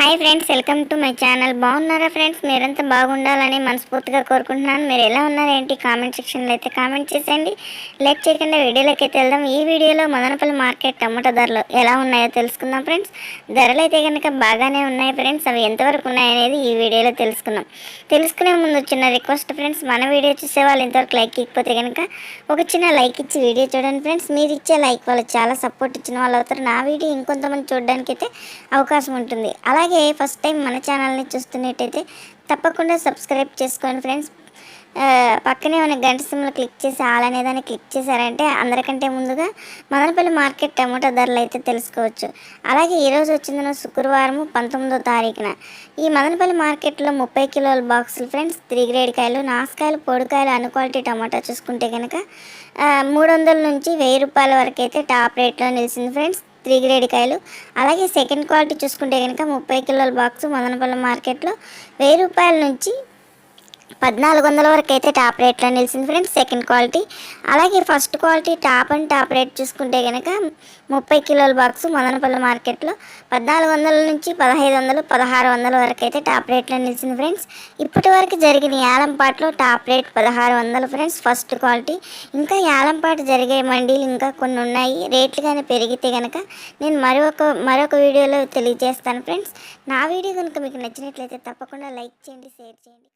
Hi friends welcome to my channel. బాగున్నారా friends? మీరంతా బాగుండాలని మనస్ఫూర్తిగా కోరుకుంటున్నాను. మీరు ఎలా ఉన్నారేంటి కామెంట్ సెక్షన్లో అయితే కామెంట్ చేసేయండి. లైక్ చేయకుండా వీడియోలోకి అయితే వెళ్దాం. ఈ వీడియోలో మదనపల్లి మార్కెట్ టమాటా ధరలు ఎలా ఉన్నాయో తెలుసుకుందాం ఫ్రెండ్స్. ధరలు అయితే కనుక బాగానే ఉన్నాయి ఫ్రెండ్స్. అవి ఎంతవరకు ఉన్నాయనేది ఈ వీడియోలో తెలుసుకుందాం. తెలుసుకునే ముందు చిన్న రిక్వెస్ట్ ఫ్రెండ్స్. మన వీడియో చూసే వాళ్ళు ఇంతవరకు లైక్ ఇకపోతే కనుక ఒక చిన్న లైక్ ఇచ్చి వీడియో చూడండి ఫ్రెండ్స్. మీరు ఇచ్చే లైక్ వాళ్ళు చాలా సపోర్ట్ ఇచ్చిన వాళ్ళు అవుతారు. నా వీడియో ఇంకొంతమంది చూడడానికి అయితే అవకాశం ఉంటుంది. అలాగే ఫస్ట్ టైం మన ఛానల్ని చూస్తున్నట్టయితే తప్పకుండా సబ్స్క్రైబ్ చేసుకోండి ఫ్రెండ్స్. పక్కనే ఉన్న గంట సిమ్లో క్లిక్ చేసి ఆల్ అనే దాన్ని క్లిక్ చేశారంటే అందరికంటే ముందుగా మదనపల్లి మార్కెట్ టమోటా ధరలు అయితే తెలుసుకోవచ్చు. అలాగే ఈరోజు వచ్చిందిన శుక్రవారం పంతొమ్మిదో తారీఖున ఈ మదనపల్లి మార్కెట్లో ముప్పై కిలోల బాక్సులు ఫ్రెండ్స్ త్రీ గ్రేడ్ కాయలు నాసుకాయలు పొడికాయలు అన్ క్వాలిటీ టమాటా చూసుకుంటే కనుక మూడు వందల నుంచి వెయ్యి రూపాయల వరకు అయితే టాప్ రేట్లో నిలిచింది ఫ్రెండ్స్. త్రీ గ్రేడ్ కాయలు. అలాగే సెకండ్ క్వాలిటీ చూసుకుంటే కనుక ముప్పై కిలోల బాక్స్ మదనపల్లి మార్కెట్లో వెయ్యి రూపాయల నుంచి పద్నాలుగు వందల వరకు అయితే టాప్ రేట్లో నిలిచింది ఫ్రెండ్స్ సెకండ్ క్వాలిటీ అలాగే first quality top and top rate చూసుకుంటే కనుక ముప్పై కిలోల బాక్స్ మదనపల్లి మార్కెట్లో పద్నాలుగు వందల నుంచి పదహైదు వందలు పదహారు వందల వరకు అయితే టాప్ రేట్లో నిలిచింది ఫ్రెండ్స్. ఇప్పటి వరకు జరిగిన యాలంపాట్లో టాప్ రేట్ పదహారు వందలు ఫ్రెండ్స్ ఫస్ట్ క్వాలిటీ ఇంకా యాలంపాటు జరిగే మండీలు ఇంకా కొన్ని ఉన్నాయి. రేట్లు కానీ పెరిగితే కనుక నేను మరొక మరొక వీడియోలో తెలియజేస్తాను ఫ్రెండ్స్. నా వీడియో కనుక మీకు నచ్చినట్లయితే తప్పకుండా లైక్ చేయండి షేర్ చేయండి.